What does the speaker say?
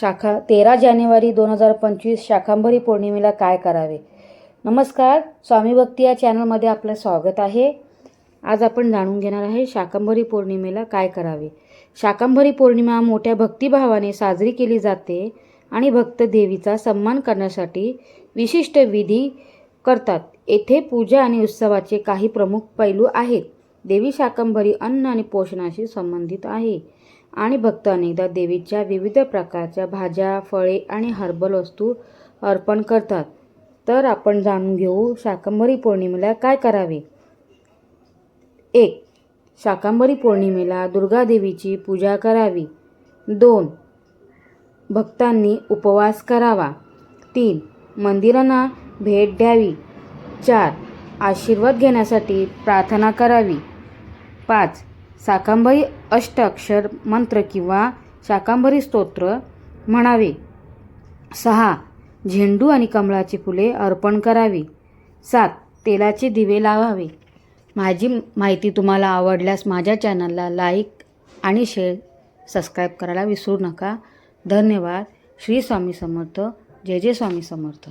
शाखा तेरा जानेवारी दोन हजार पंचवीस शाकांबरी पौर्णिमेला काय करावे? नमस्कार स्वामी भक्ती या चॅनलमध्ये आपलं स्वागत आहे. आज आपण जाणून घेणार आहे शाकंभरी पौर्णिमेला काय करावे. शाकंभरी पौर्णिमा मोठ्या भक्तिभावाने साजरी केली जाते आणि भक्त देवीचा सन्मान करण्यासाठी विशिष्ट विधी करतात. येथे पूजा आणि उत्सवाचे काही प्रमुख पैलू आहेत. देवी शाकंभरी अन्न आणि पोषणाशी संबंधित आहे. आणि भक्त अनेकदा देवीच्या विविध प्रकारच्या भाज्या फळे आणि हर्बल वस्तू अर्पण करतात. तर आपण जाणून घेऊ शाकंभरी पौर्णिमेला काय करावे? एक शाकंभरी पौर्णिमेला दुर्गादेवीची पूजा करावी. दोन भक्तांनी उपवास करावा. तीन मंदिरांना भेट द्यावी. चार आशीर्वाद घेण्यासाठी प्रार्थना करावी. पाच. शाकांबरी अष्टाक्षर मंत्र किंवा शाकांबरी स्तोत्र म्हणावे. सहा. झेंडू आणि कमळाची फुले अर्पण करावी. सात. तेलाचे दिवे लावावे. माझी माहिती तुम्हाला आवडल्यास माझ्या चॅनलला लाईक आणि शेअर सबस्क्राईब करायला विसरू नका. धन्यवाद. श्री स्वामी समर्थ. जय जय स्वामी समर्थ.